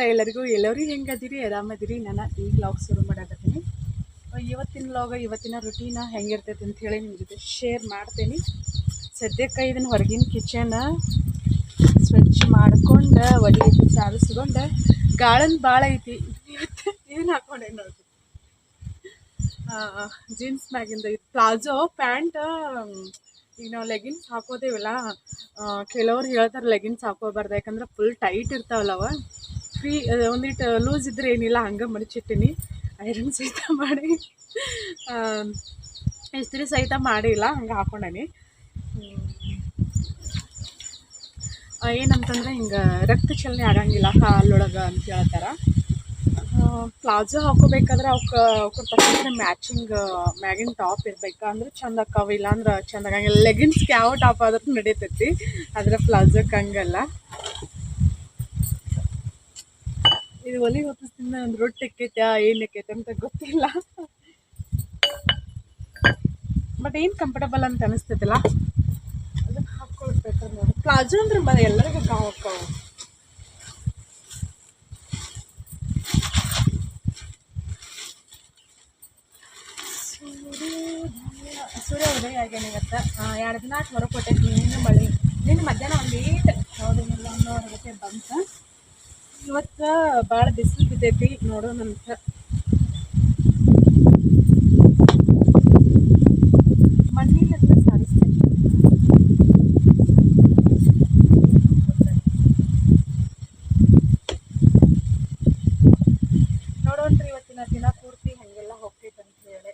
ನಮಸ್ಕಾರ ಎಲ್ಲರಿಗೂ. ಎಲ್ಲರೂ ಹೆಂಗದಿರಿ? ಆರಾಮದಿರಿ? ನಾನು ಈ ವ್ಲಾಗ್ ಶುರು ಮಾಡಕತ್ತೀನಿ. ಇವತ್ತಿನ ವ್ಲಾಗ ಇವತ್ತಿನ ರುಟೀನ ಹೆಂಗಿರ್ತೈತೆ ಅಂತ ಹೇಳಿ ನಿಮ್ಮ ಜೊತೆ ಶೇರ್ ಮಾಡ್ತೀನಿ. ಸದ್ಯಕ್ಕೆ ಇದನ್ನು ಹೊರಗಿನ ಕಿಚನ್ ಸ್ವಚ್ಛ ಮಾಡ್ಕೊಂಡು, ಒಲೆ ಸಾರಿಸ್ಕೊಂಡು ಗಾಳನ್ ಭಾಳ ಐತಿ. ಇವತ್ತು ಏನು ಹಾಕೊಂಡೆ ನೋಡಿ ಜೀನ್ಸ್ ಮ್ಯಾಗಿಂದ ಇದು ಪ್ಲಾಜೋ ಪ್ಯಾಂಟ್ ಈಗ ನಾವು ಲೆಗಿನ್ಸ್ ಹಾಕೋದೇವಲ್ಲ. ಕೆಲವ್ರು ಹೇಳ್ತಾರೆ ಲೆಗಿನ್ಸ್ ಹಾಕೋಬಾರ್ದು. ಯಾಕಂದ್ರೆ ಫುಲ್ ಟೈಟ್ ಇರ್ತಾವಲ್ಲವ ಫ್ರೀ ಒಂದಿಟ್ಟು ಲೂಸ್ ಇದ್ದರೆ ಏನಿಲ್ಲ, ಹಂಗೆ ಮಡಚಿಟ್ಟಿನಿ. ಐರನ್ ಸಹಿತ ಮಾಡಿ. ಇಸ್ತ್ರಿ ಸಹಿತ ಮಾಡಿಲ್ಲ, ಹಂಗೆ ಹಾಕೊಂಡೇನಿ. ಏನಂತಂದ್ರೆ ಹಿಂಗೆ ರಕ್ತ ಚಲನೆ ಆಗಂಗಿಲ್ಲ ಹಾಲೊಳಗೆ ಅಂತ ಹೇಳ್ತಾರೆ. ಪ್ಲಾಜೋ ಹಾಕೋಬೇಕಾದ್ರೆ ಅವಕ್ಕೆ ಅವ್ಕ ತಕ್ಕಂತೆ ಮ್ಯಾಚಿಂಗ್ ಮ್ಯಾಗಿನ ಟಾಪ್ ಇರ್ಬೇಕು ಅಂದ್ರೆ ಚಂದ ಅಕ್ಕಾವ, ಇಲ್ಲಾಂದ್ರೆ ಚಂದ ಆಗಂಗಿಲ್ಲ. ಲೆಗಿನ್ಸ್ಗೆ ಯಾವ ಟಾಪ್ ಆದ್ರೂ ನಡೀತೈತಿ, ಆದರೆ ಪ್ಲಾಜೋಕ್ಕೆ ಹಂಗಲ್ಲ. ಇದು ಒಲಿ ಹೊತ್ತಿಸ್ತಿಂದ ಒಂದು ರೊಟ್ಟಿ ಎಕ್ಕೈತೆ ಏನು ಎಕ್ಕೈತೆ ಅಂತ ಗೊತ್ತಿಲ್ಲ. ಬಟ್ ಏನು ಕಂಫರ್ಟಬಲ್ ಅಂತ ಅನಿಸ್ತೈತಲ್ಲ? ಅದಕ್ಕೆ ಹಾಕೊಳ್ಬೇಕು ನೋಡಿ. ಪ್ಲಾಜೋ ಅಂದ್ರೆ ಬ ಎಲ್ಲರಿಗೂ ಕಾವು ಅಕ್ಕಾವು ಸೂರ್ಯ ಉದಯ ಆಗ್ಯಾನ ಎರಡು ದಿನ ಆಯ್ತು ಹೊರಗೆ ಕೊಟ್ಟೈತಿ ನಿನ್ನೆ ಮಳೆ ನಿನ್ನೆ ಮಧ್ಯಾಹ್ನ ಒಂದು ಏಟ್ ಹೌದೇನಿಲ್ಲ ಅನ್ನೋ ಹೊರಗತೆ ಬಂತ. ಇವತ್ತು ಭಾಳ ಬಿಸಿಲು ಬಿದ್ದೈತಿ ನೋಡೋಣಂತ ಮಣ್ಣಿಲೆಲ್ಲ ಸಾರಿಸ್ತೇನೆ. ನೋಡೋಣ್ರಿ ಇವತ್ತಿನ ದಿನ ಪೂರ್ತಿ ಹಂಗೆಲ್ಲ ಹೋಗ್ತೈತೆ ಅಂತ ಹೇಳಿ.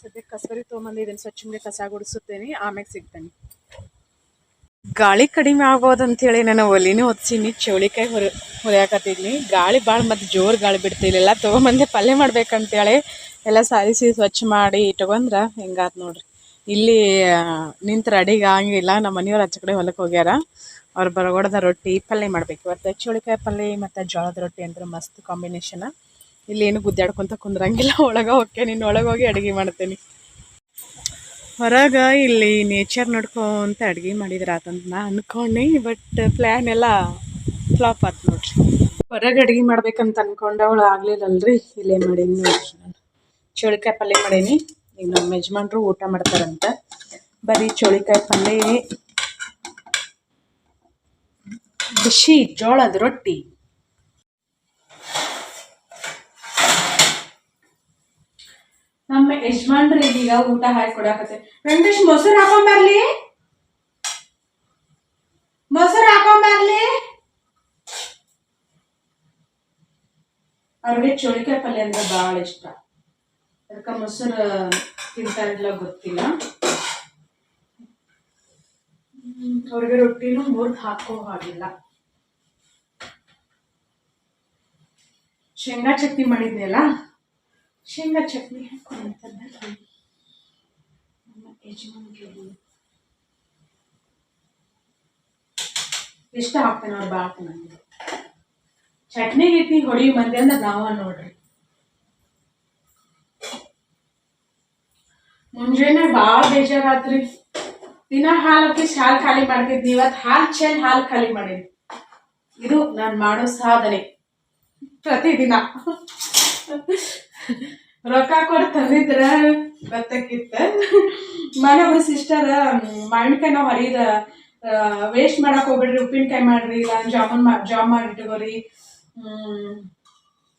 ಸದ್ಯಕ್ಕೆ ಕಸರಿ ತೊಗೊಂಬಂದಿದ್ದೀನಿ ಸ್ವಚ್ಛ ಮುಂದೆ ಕಸ ಗುಡಿಸುತ್ತೇನೆ ಆಮ್ಯಾಗ ಸಿಗ್ತೇನೆ. ಗಾಳಿ ಕಡಿಮೆ ಆಗ್ಬೋದು ಅಂತೇಳಿ ನಾನು ಒಲಿನೂ ಹೊತ್ಸೀನಿ ಚೌಳಿಕಾಯಿ ಹೊರ, ಹುರಿಯಾಕತ್ತಿದ್ನಿ. ಗಾಳಿ ಭಾಳ ಮತ್ತು ಜೋರು ಗಾಳಿ ಬಿಡ್ತಿರ್ಲಿಲ್ಲ ತೊಗೊಂಬಂದೆ ಪಲ್ಯ ಮಾಡ್ಬೇಕಂತೇಳಿ ಎಲ್ಲ ಸಾರಿಸಿ ಸ್ವಚ್ಛ ಮಾಡಿ ಇಟ್ಕೊಂಡ್ರೆ ಹೆಂಗಾತು ನೋಡ್ರಿ. ಇಲ್ಲಿ ನಿಂತು ರೆಡಿಗೆ ಆಗಂಗಿಲ್ಲ ನಮ್ಮ ಮನೆಯವ್ರು ಆಚೆ ಕಡೆ ಹೊಲಕ್ಕೆ ಹೋಗ್ಯಾರ. ಅವ್ರು ಬರಗೊಡದ ರೊಟ್ಟಿ ಪಲ್ಯ ಮಾಡ್ಬೇಕು. ಇವತ್ತು ಚೌಳಿಕಾಯಿ ಪಲ್ಯ ಮತ್ತು ಜೋಳದ ರೊಟ್ಟಿ ಅಂದ್ರೆ ಮಸ್ತ್ ಕಾಂಬಿನೇಷನ್ ಇಲ್ಲಿ ಏನು ಗುದ್ದಾಡ್ಕೊಂತ ಕುಂದ್ರಂಗಿಲ್ಲ. ಒಳಗೆ ಹೋಗ್ಕೆ ನೀನು ಒಳಗೆ ಹೋಗಿ ಅಡುಗೆ ಮಾಡ್ತೇನೆ. ಹೊರಗೆ ಇಲ್ಲಿ ನೇಚರ್ ನೋಡ್ಕೊಂತ ಅಡುಗೆ ಮಾಡಿದ್ರೆ ಆತಂತ ನಾ ಅನ್ಕೊಂಡೆ ಬಟ್ ಪ್ಲ್ಯಾನ್ ಎಲ್ಲ ಫ್ಲಾಪ್ ಆಯ್ತು ನೋಡ್ರಿ. ಹೊರಗೆ ಅಡುಗೆ ಮಾಡ್ಬೇಕಂತ ಅಂದ್ಕೊಂಡವಳು ಆಗ್ಲಿಲ್ಲಲ್ರಿ, ಇಲ್ಲೇ ಮಾಡೀನಿ ನೋಡ್ರಿ ನಾನು. ಚೋಳಿಕಾಯಿ ಪಲ್ಯ ಮಾಡೀನಿ, ಈಗ ನಮ್ಮ ಯಜಮಾನ್ರು ಊಟ ಮಾಡ್ತಾರಂತ. ಬರೀ ಚೋಳಿಕಾಯಿ ಪಲ್ಯ. ಬಿಸಿ ಜೋಳದ ರೊಟ್ಟಿ. ನಮ್ಮ ಯಜಮಾನ್ರು ಈಗ ಊಟ ಹಾಕಿ ಕೊಡಾಕತ್ತೆ ವೆಂಕಟೇಶ್, ಮೊಸರು ಹಾಕೊಂಬರ್ಲಿ ಮೊಸರು ಹಾಕೊಂಬರ್ಲಿ ಅವ್ರಿಗೆ ಚೋಳಿಕಾಯಿ ಪಲ್ಯ ಅಂದ್ರೆ ಭಾಳ ಇಷ್ಟ. ಅದಕ್ಕೆ ಮೊಸರು ತಿಂತಾರಿಲ್ಲ ಗೊತ್ತಿಲ್ಲ. ಅವ್ರಿಗೆ ರೊಟ್ಟಿನೂ ಮುರಿದು ಹಾಕೋ ಹಾಗಿಲ್ಲ. ಶೇಂಗಾ ಚಟ್ನಿ ಮಾಡಿದ್ನಲ್ಲ? ಶೇಂಗಾ ಚಟ್ನಿ ಹಾಕೊಂಡಂತಂದ್ರೆ ನಮ್ಮ ಯಜಮಾನ್ರಿಗೆ ಇಷ್ಟ ಹಾಕ್ತೇನೆ ಅವ್ರು ಬಾಕ ನನಗೆ ಚಟ್ನಿ ಗಿಟ್ನಿ ಹೊಡಿ ಮಂದಿ ಅಂದ್ರೆ ನಾವ ನೋಡ್ರಿ. ಮುಂಜಾನೆ ಭಾಳ ಬೇಜಾರಾತ್ರಿ. ದಿನ ಹಾಲು ಹಾಕಿ ಹಾಲು ಖಾಲಿ ಮಾಡ್ತಿದ್ನಿ, ಇವತ್ತು ಹಾಲು ಚೆಂದ ಹಾಲು ಖಾಲಿ ಮಾಡೀನಿ. ಇದು ನಾನು ಮಾಡೋ ಸಾಧನೆ. ಪ್ರತಿದಿನ. ರೊಕ್ಕ ಕೊಟ್ಟು ತಂದಿದ್ರ ಬತ್ತಕ್ಕಿತ್ತ ಮನೆ ಒಬ್ಬರು ಸಿಸ್ಟರ್ ಮಾವಿನಕಾಯಿ ನಾವು ಹರಿದ ವೇಸ್ಟ್ ಮಾಡಕ್ ಹೋಗ್ಬೇಡ್ರಿ, ಉಪ್ಪಿನಕಾಯಿ ಮಾಡ್ರಿ, ಇಲ್ಲ ಜಾಮೂನ್ ಮಾ, ಜಾಮ್ ಮಾಡಿ ಇಟ್ಕೋರಿ.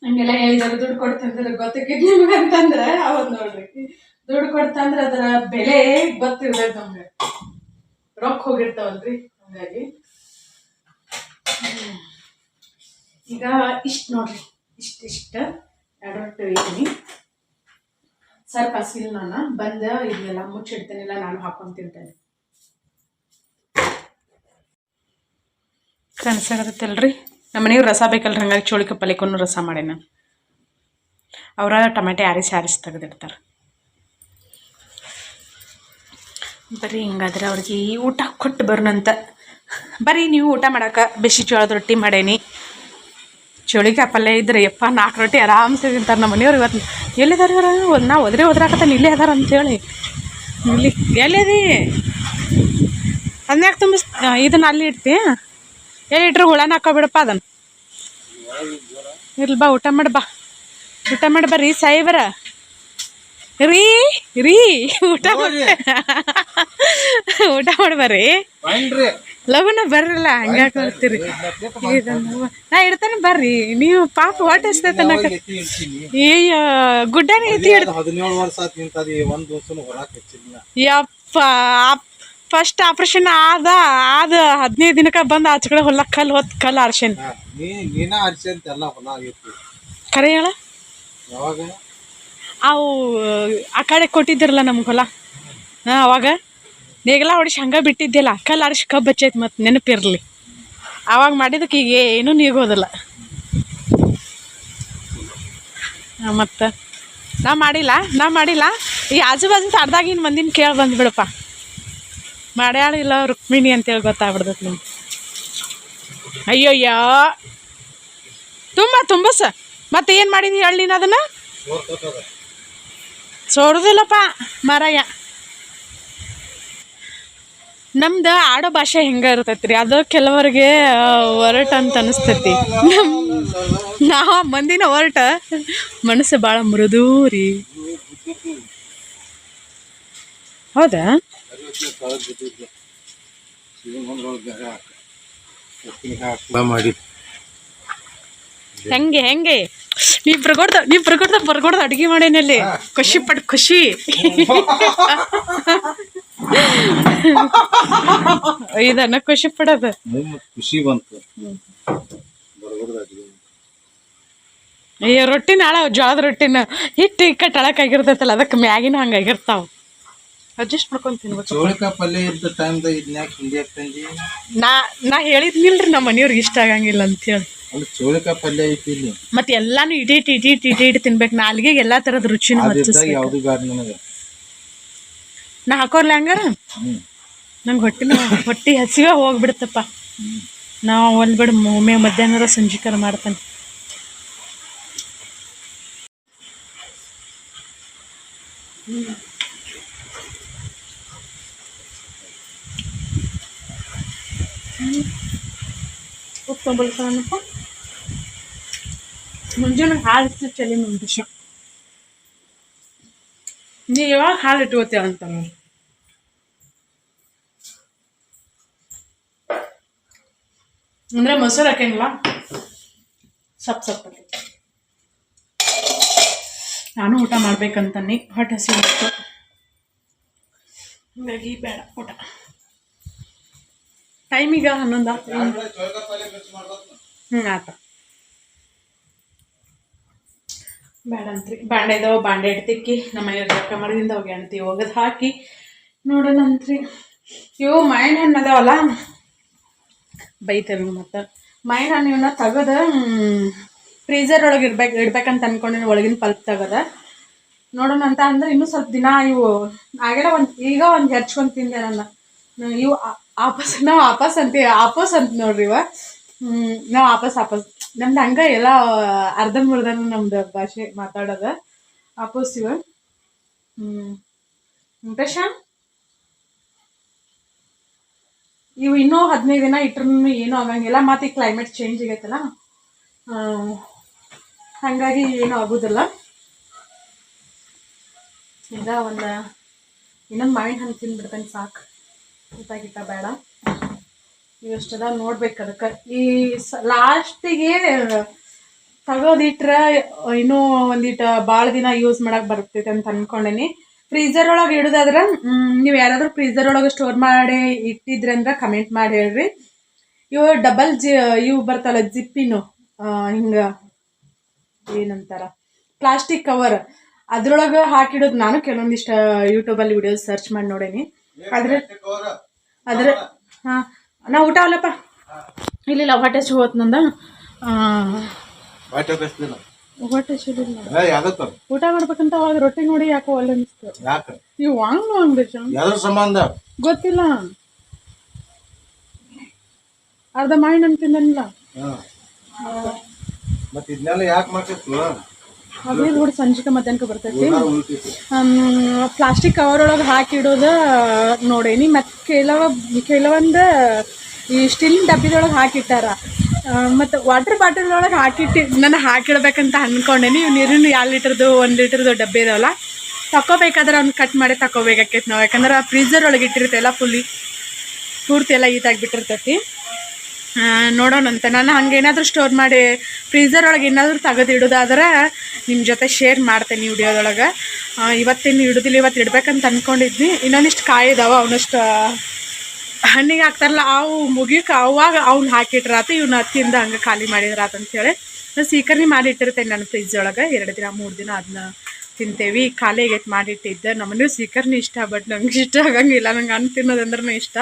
ಹಂಗೆಲ್ಲ ಹೇಳಿದಾರೆ, ದುಡ್ಡು ಕೊಟ್ಟು ತಂದ್ರೆ ನಿಮ್ಗೆ ಅಂತಂದ್ರೆ ಅವತ್ತು ನೋಡ್ರಿ. ದುಡ್ಡು ಕೊಟ್ಟು ತಂದ್ರೆ ಅದರ ಬೆಲೆ ಗೊತ್ತಿರ್ಬೇಕು ನಮ್ಗೆ. ರೊಕ್ಕ ಹೋಗಿರ್ತಾವಲ್ರಿ, ಹಂಗಾಗಿ. ಈಗ ಇಷ್ಟು ನೋಡ್ರಿ ಇಷ್ಟಿಷ್ಟ ಎರಡು ರೊಟ್ಟಿ ಸ್ವಲ್ಪ ಹಸಿಲ್ ನಾನು. ಬಂದ ಇದನ್ನೆಲ್ಲ ಮುಚ್ಚಿಡ್ತೇನೆಲ್ಲ ನಾನು ಹಾಕೊಂಡು ತಿಂತೇನೆ. ಕನಸಾಗತ್ತಲ್ರಿ ನಮ್ಮ ಮನೆಯವ್ರು ರಸ ಬೇಕಲ್ರಿ, ಹಂಗಾಗಿ ಚೋಳಿಕ ಪಲ್ಯಕ್ಕೂ ರಸ ಮಾಡಿ ನಾನು. ಅವರ ಟೊಮೆಟೊ ಆರಿಸಿ ಆರಿಸಿ ತೆಗೆದಿಡ್ತಾರೆ. ಬರೀ ಹಿಂಗಾದ್ರೆ ಅವ್ರಿಗೆ ಊಟ ಕೊಟ್ಟು ಬರೋಣಂತ. ಬರೀ ನೀವು ಊಟ ಮಾಡೋಕೆ, ಬಿಸಿ ಜೋಳದ ರೊಟ್ಟಿ ಮಾಡೇನಿ. ಚೋಳಿಕಾಯಿ ಪಲ್ಯ ಇದ್ರೆ, ಯಪ್ಪ, ನಾಲ್ಕು ರೊಟ್ಟಿ ಆರಾಮ್ಸೆ ತಿಂತಾರೆ ನಮ್ಮ ಮನೆಯವ್ರು ಇವತ್ತು. ಎಲ್ಲಿದ್ದಾರೆ ಇವರು? ನಾ ಒದ್ರೆ ಒದ್ರಾಕತ್ತಾನೆ ಇಲ್ಲೇ ಅದಾರ ಅಂತೇಳಿ. ಇಲ್ಲಿ, ಎಲ್ಲಿದಿ? ಅದ್ನ್ಯಾಕೆ ತುಂಬಿಸ್ ಇದನ್ನ ಅಲ್ಲಿ ಇಡ್ತಿ? ಎಲ್ಲಿ ಇಟ್ರು ಹುಳನ ಹಾಕೋ ಬಿಡಪ್ಪ ಅದನ್ನ. ಇರ್ಲಿ ಬಾ, ಊಟ ಮಾಡಿ ಬಾ. ಊಟ ಮಾಡಿ ಬರ್ರಿ ಸಾಯಿಬರ ರೀ ರೀ ಊಟ ಮಾಡಿ ಊಟ ಮಾಡ್ಬಾರಿ ಲಗುನ ಬರ್ರಲ್ಲ ಬರ್ತೀರಿ ಇದನ್ನ- ನಾ ಇಡ್ತಾನೆ ಬರ್ರಿ. ನೀವು ಪಾಪ ಹೊಟ್ಟೆ ಇಡ್ತೀನಿ? ಅಯ್ಯ ಗುಡ್ಡನೇ ಐತಿ ಯಪ್ಪ ಫಸ್ಟ್ ಆಪರೇಷನ್ ಆದ ಆದ ಹದಿನೈದು ದಿನಕ್ಕೆ ಬಂದ ಆಚಕಡೆ ಹೊಲ ಕಲ್ಲು ಹೊತ್ತು ಕಲ್ಲು ಅರ್ಶನ್ ಕರೆ ಹೇಳ. ಯಾವಾಗ? ಅವು, ಆ ಕಡೆ ಕೊಟ್ಟಿದ್ದಿರಲ್ಲ ನಮ್ಗೆ ಹೊಲ? ಹಾಂ, ಅವಾಗ? ನೇಗಿಲ ಹೊಡಿಸಿ ಹಂಗೆ ಬಿಟ್ಟಿದ್ದಿಲ್ಲ. ಕಲ್ಲು ಆರಿಸಿ ಕಬ್ಬು ಹಚ್ಚೈತೆ ಮತ್ತು ನೆನಪಿರಲಿ. ಅವಾಗ ಮಾಡಿದಕ್ಕೆ ಈಗ ಏನೂ ನೀಗೋದಿಲ್ಲ. ಮತ್ತು? ನಾ ಮಾಡಿಲ್ಲ ನಾ ಮಾಡಿಲ್ಲ. ಈ ಆಜು ಬಾಜು ತಡ್ದಾಗಿನ ಮಂದಿನ ಕೇಳಿ ಬಂದ್ಬಿಡಪ್ಪ ಮಾಡ್ಯಾಳಿಲ್ಲ ರುಕ್ಮಿಣಿ ಅಂತೇಳಿ ಗೊತ್ತಾಗ್ಬಿಡ್ತೈತೆ ನಿಮ್ಗೆ. ಅಯ್ಯಯ್ಯೋ! ತುಂಬ ತುಂಬ ಸ ಮತ್ತೆ ಏನು ಮಾಡಿದ್ದೀನಿ ಹೇಳಿ ನೀನು ಅದನ್ನು? ಸೋಡುದಿಲ್ಲಪ್ಪ ಮಾರಾಯ. ನಮ್ದು ಆಡೋ ಭಾಷೆ ಹೆಂಗ ಇರ್ತೈತಿ ರೀ ಅದು ಕೆಲವರಿಗೆ ಹೊರಟ ಅಂತ ಅನಿಸ್ತೈತಿ. ನಮ್ ನಾವು ಮಂದಿನ ಹೊರಟ ಮನಸ್ಸು ಭಾಳ ಮೃದು ರೀ. ಹೌದಾ? ಹೆಂಗೆ ಹೆಂಗೆ? ನೀ ಬರ್ಕೊಡ್ದ ನೀ ಬರ್ಕೊಡ್ದ ಬರ್ಕೊಡ್ದ ಅಡುಗೆ ಮಾಡೇನಲ್ಲಿ. ಖುಷಿ ಪಡ್ ಖುಷಿ. ಇದನ್ನ ಖುಷಿ ಪಡೋದು. ಖುಷಿ ಬಂತು. ಅಯ್ಯೋ ಅಡ್ಗೆ ಅಯ್ಯ ರೊಟ್ಟಿನ ಹಾಳ ಜೋಳದ ರೊಟ್ಟಿನ ಹಿಟ್ಟು ಇಕ್ಕಟ್ಟು ಆಗಿರ್ತೈತಲ್ಲ ಅದಕ್ಕೆ ಮ್ಯಾಗಿನ ಹಂಗಾಗಿರ್ತಾವ ಅಡ್ಜಸ್ಟ್ ಮಾಡ್ಕೊಂಡು ತಿನ್ಬೇಕು. ನಾ ನಾ ಹೇಳಿದ್ನಿಲ್ರಿ ನಮ್ಮ ಮನೆಯವ್ರಿಗೆ ಇಷ್ಟ ಆಗಂಗಿಲ್ಲ ಅಂತೇಳಿ ಅಲ್ಲಿ ಚೌಳಿಕಾಯಿ ಪಲ್ಯ ಐತಿ ಇಲ್ಲಿ. ಮತ್ತೆ ಎಲ್ಲಾನು ಇಟೀಟ್ ಇಟೀಟ್ ಇಟೀಟ್ ತಿನ್ಬೇಕು. ನಾಲ್ಗೆಗೆ ಎಲ್ಲಾ ತರದ ರುಚಿನ ಹಚ್ಚಿಸ್ಬೇಕು. ಯಾವುದು ಬ್ಯಾಡ ನನಗೆ. ನಾ ಹಾಕೋರ್ಲ ಹಂಗಾರ? ಹ್ಮ್. ನಂಗೆ ಹೊಟ್ಟಿನ ಹೊಟ್ಟಿ ಹಸಿವೆ ಹೋಗ್ಬಿಡುತ್ತಪ್ಪ ನಾವು ಅಲ್ಲಿ ಬಿಡು ಒಮ್ಮೆ ಮಧ್ಯಾಹ್ನರ ಸಂಜಿಕರ ಮಾಡ್ತಾನೆ. ಉಪ್ಪು ಮುಂಜಾನೆ ಹಾಲು ಇಟ್ಟು ಚಳಿ ಮುಂದಿಶ ನೀ ಯಾವಾಗ ಹಾಲು ಇಟ್ಕೋತೀಯ ಅಂತ ಅಂದ್ರೆ ಮೊಸರು ಹಾಕಂಗಿಲ್ಲ ಸಪ್ ಸಪ್ ನಾನು ಊಟ ಮಾಡ್ಬೇಕಂತನಿ ಹೊಟ್ಟೆ ಹಸಿ ಇತ್ತು. ಹಂಗಾಗಿ ಬೇಡ ಊಟ. ಟೈಮಿಗ ಹನ್ನೊಂದು ಹ್ಞೂ ಆತ ಬೇಡ ಅಂತ್ರಿ ಬಾಂಡೆ ಬಾಂಡೆ ಇಡ್ತಿಕ್ಕಿ, ನಮ್ಮ ಮನೆಯವ್ರ ಕಮರದಿಂದ ಹೋಗಿ ಅಂತಿ ಒಗದು ಹಾಕಿ ನೋಡೋಣಂತ್ರಿ. ಇವು ಮಾಯಿನ ಹಣ್ಣು ಅದಾವಲ್ಲ? ಬೈತಾರೆ ಮತ್ತೆ. ಮಾಯಿನ ಹಣ್ಣು ಇವನ್ನ ತೆಗೆದು ಫ್ರೀಜರ್ ಒಳಗೆ ಇಡ್ಬೇಕು, ಇಡ್ಬೇಕಂತ ಅನ್ಕೊಂಡಿನಿ, ಒಳಗಿನ ಪಲ್ಪ್ ತೆಗದ. ನೋಡೋಣ ಅಂತ ಅಂದ್ರೆ ಇನ್ನೂ ಸ್ವಲ್ಪ ದಿನ ಇವು ಆಗೇನ ಒಂದು, ಈಗ ಒಂದು ಹೆಚ್ಕೊಂಡು ತಿಂದೆ ನನ್ನ. ಇವು ಆಪಸ್ ನಾವು ಆಪಸ್ ಅಂತೀವಿ ಆಪಸ್ ಅಂತ ನೋಡ್ರಿ ಇವ. ನಾವು ಆಪಸ್ ಆಪಸ್ ನಮ್ದು ಹಂಗ ಎಲ್ಲ ಅರ್ಧಂಬರ್ಧ ನಮ್ದು ಭಾಷೆ ಮಾತಾಡೋದ. ಇವ ಹ್ಞೂ ವೆಂಕಟೇಶ ಇವು ಇನ್ನೂ ಹದಿನೈದು ದಿನ ಇಟ್ರೂ ಏನೂ ಆಗಂಗಿಲ್ಲ. ಮತ್ತೆ ಈ ಕ್ಲೈಮೇಟ್ ಚೇಂಜ್ ಆಗೈತಲ್ಲ. ಹಾಗಾಗಿ ಏನೂ ಆಗೋದಿಲ್ಲ. ಈಗ ಒಂದು, ಇನ್ನೊಂದು ಮಾವಿನ ಹಣ್ಣು ತಿಂದ್ಬಿಡ್ತೇನೆ ಸಾಕು. ಊಟ, ಗೀಟ ಬೇಡ. ಇವಷ್ಟೆಲ್ಲ ನೋಡ್ಬೇಕು ಅದಕ್ಕೆ. ಈ ಲಾಸ್ಟಿಗೆ ತಗೋದಿಟ್ರೆ ಇನ್ನೂ ಒಂದಿಟ್ಟು ಭಾಳ ದಿನ ಯೂಸ್ ಮಾಡಕ್ಕೆ ಬರ್ತೈತೆ ಅಂತ ಅನ್ಕೊಂಡೇನಿ. ಫ್ರೀಜರ್ ಒಳಗೆ ಇಡೋದಾದ್ರೆ ನೀವು ಯಾರಾದರೂ ಫ್ರೀಜರ್ ಒಳಗೆ ಸ್ಟೋರ್ ಮಾಡಿ ಇಟ್ಟಿದ್ರೆ ಅಂದ್ರೆ ಕಮೆಂಟ್ ಮಾಡಿ ಹೇಳ್ರಿ. ಇವು ಡಬಲ್ ಜಿ ಇವು ಬರ್ತಲ್ಲ ಜಿಪ್ಪಿನು ಹಿಂಗ ಏನಂತಾರ ಪ್ಲಾಸ್ಟಿಕ್ ಕವರ್ ಅದ್ರೊಳಗೆ ಹಾಕಿಡೋದು ನಾನು ಕೆಲವೊಂದಿಷ್ಟು ಯೂಟ್ಯೂಬಲ್ಲಿ ವಿಡಿಯೋಸ್ ಸರ್ಚ್ ಮಾಡಿ ನೋಡೇನಿ. ಆದ್ರೆ ಅದ್ರ ಹಾಂ ನಾ ಊಟ ಅಲ್ಲಪ್ಪ ಇಲ್ಲಿಲ್ಲ ಹೊಟ್ಟೆ ಹಚ್ಚಿ ಹೋತ್ ನಂದ. ಹೊಟ್ಟೆ ಊಟ ಮಾಡ್ಬೇಕಂತ ಅವಾಗ ರೊಟ್ಟಿ ನೋಡಿ ಯಾಕೋ ಒಳ್ಳೆ ಅನಿಸ್ತು. ಯಾಕ? ನೀವು ವಾಂಗ್ ವಾಂಗ್ ಸಂಬಂಧ? ಗೊತ್ತಿಲ್ಲ. ಅರ್ಧ ಮಾಡಿ ನನ್ ತಿಂದನಿಲ್ಲ ಹಾ. ಮತ್ ಇದನ್ನೆಲ್ಲ ಯಾಕೆ ಮಾಡ್ತಿತ್ತು ಅದೇ ನೋಡಿ ಸಂಜಿಕ ಮಧ್ಯಾಹ್ನಕ್ಕೆ ಬರ್ತೈತಿ. ಪ್ಲಾಸ್ಟಿಕ್ ಕವರ್ ಒಳಗೆ ಹಾಕಿಡೋದು ನೋಡೇನಿ ಮತ್ತು ಕೆಲವ ಕೆಲವೊಂದು ಈ ಸ್ಟೀಲಿನ ಡಬ್ಬಿದೊಳಗೆ ಹಾಕಿಟ್ಟಾರ. ಮತ್ತು ವಾಟರ್ ಬಾಟಲ್ ಒಳಗೆ ಹಾಕಿಟ್ಟು ನಾನು ಹಾಕಿಡ್ಬೇಕಂತ ಅಂದ್ಕೊಂಡೇನಿ ಇವು ನೀರಿನ ಎರಡು ಲೀಟ್ರದ್ದು ಒಂದು ಲೀಟ್ರದ್ದು ಡಬ್ಬಿ ಇದಾವಲ್ಲ ತಕೋಬೇಕಾದ್ರೆ ಅವ್ನು ಕಟ್ ಮಾಡಿ ತಗೋಬೇಕಾಕೈತಿ ನಾವು. ಯಾಕಂದ್ರೆ ಫ್ರೀಜರ್ ಒಳಗೆ ಇಟ್ಟಿರ್ತೇವಲ್ಲ ಫುಲ್ಲಿ ಪೂರ್ತಿ ಎಲ್ಲ ಈತಾಗ್ಬಿಟ್ಟಿರ್ತೈತಿ ಆ, ನೋಡೋಣಂತೆ ನಾನು ಹಂಗೇನಾದರೂ ಸ್ಟೋರ್ ಮಾಡಿ ಫ್ರೀಝರ್ ಒಳಗೆ ಏನಾದರೂ ತೆಗೆದು ಇಡೋದಾದ್ರೆ ನಿಮ್ಮ ಜೊತೆ ಶೇರ್ ಮಾಡ್ತೇನೆ ವಿಡಿಯೋದೊಳಗೆ. ಇವತ್ತಿನ ಇಡೋದಿಲ್ಲ ಇವತ್ತು ಇಡ್ಬೇಕಂತ ಅಂದ್ಕೊಂಡಿದ್ನಿ ಇನ್ನೊಂದಿಷ್ಟು ಕಾಯಿ ಇದಾವೆ ಅವನಷ್ಟು, ಹಣ್ಣಿಗೆ ಹಾಕ್ತಾರಲ್ಲ ಅವು ಮುಗಿಯಕ್ಕೆ ಅವಾಗ ಅವ್ನು ಹಾಕಿಟ್ರಾತ, ಇವ್ನ ಹತ್ತಿಂದ ಹಂಗೆ ಖಾಲಿ ಮಾಡಿದ್ರಾತ ಅಂತೇಳಿ ನಾನು ಸೀಕರ್ಣಿ ಮಾಡಿ ಇಟ್ಟಿರ್ತೇನೆ ನಾನು ಫ್ರಿಜ್ ಒಳಗೆ. ಎರಡು ದಿನ, ಮೂರು ದಿನ ಅದನ್ನ ತಿಂತೇವಿ, ಖಾಲಿ ಆಗೈತೆ ಮಾಡಿಟ್ಟಿದ್ದೆ. ನಮ್ಮನೆ ಸೀಕರ್ನೂ ಇಷ್ಟ, ಬಟ್ ನಂಗೆ ಇಷ್ಟ ಆಗಂಗಿಲ್ಲ. ನಂಗೆ ಅನ್ನ ತಿನ್ನೋದಂದ್ರೂ ಇಷ್ಟ.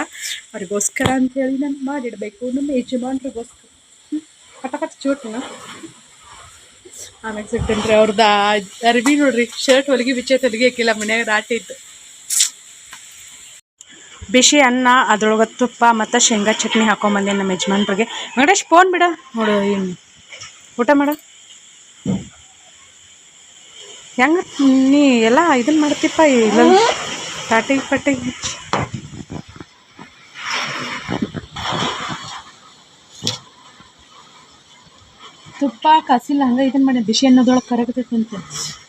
ಅವ್ರಿಗೋಸ್ಕರ ಅಂತೇಳಿ ನಾನು ಮಾಡಿಡಬೇಕು. ನಮ್ಮ ಯಜಮಾನ್ರಿಗೋಸ್ಕರ. ಆಮೇಲೆ ಚೂಟ್ನ ಆಮ್ಯಾಗ ಸಿಗ್ತೇನೆ ಅವ್ರದ್ದು ಅರ್ಬಿ ನೋಡ್ರಿ, ಶರ್ಟ್ ಹೊಲಿಗೆ ಬಿಚ್ಚೆ ಹೊಲಿಗೆ ಹಾಕಿಲ್ಲ ಮನ್ಯಾಗ ರಾಟಿ ಇತ್ತು ಬಿಸಿ ಅನ್ನ, ಅದ್ರೊಳಗೆ ತುಪ್ಪ ಮತ್ತು ಶೇಂಗಾ ಚಟ್ನಿ ಹಾಕೊಂಬಂದೆ ನಮ್ಮ ಯಜಮಾನ್ರಿಗೆ. ವೆಂಕಟೇಶ್ ಫೋನ್ ಬಿಡ. ನೋಡು ಊಟ ಮಾಡ. ಹೆಂಗ ನೀ ಎಲ್ಲ ಇದನ್ನ ಮಾಡ್ತಿಪ್ಪ ಇಲ್ಲ ತಾಟಿಗೆ ಪಟ್ಟಿಗೆ ತುಪ್ಪ ಕಸಿಲ್ಲ ಹಂಗ ಇದನ್ನ ಮಾಡಿ ಬಿಸಿ ಅನ್ನೋದೊಳಗೆ ಕರಗತೈತಿ ಅಂತ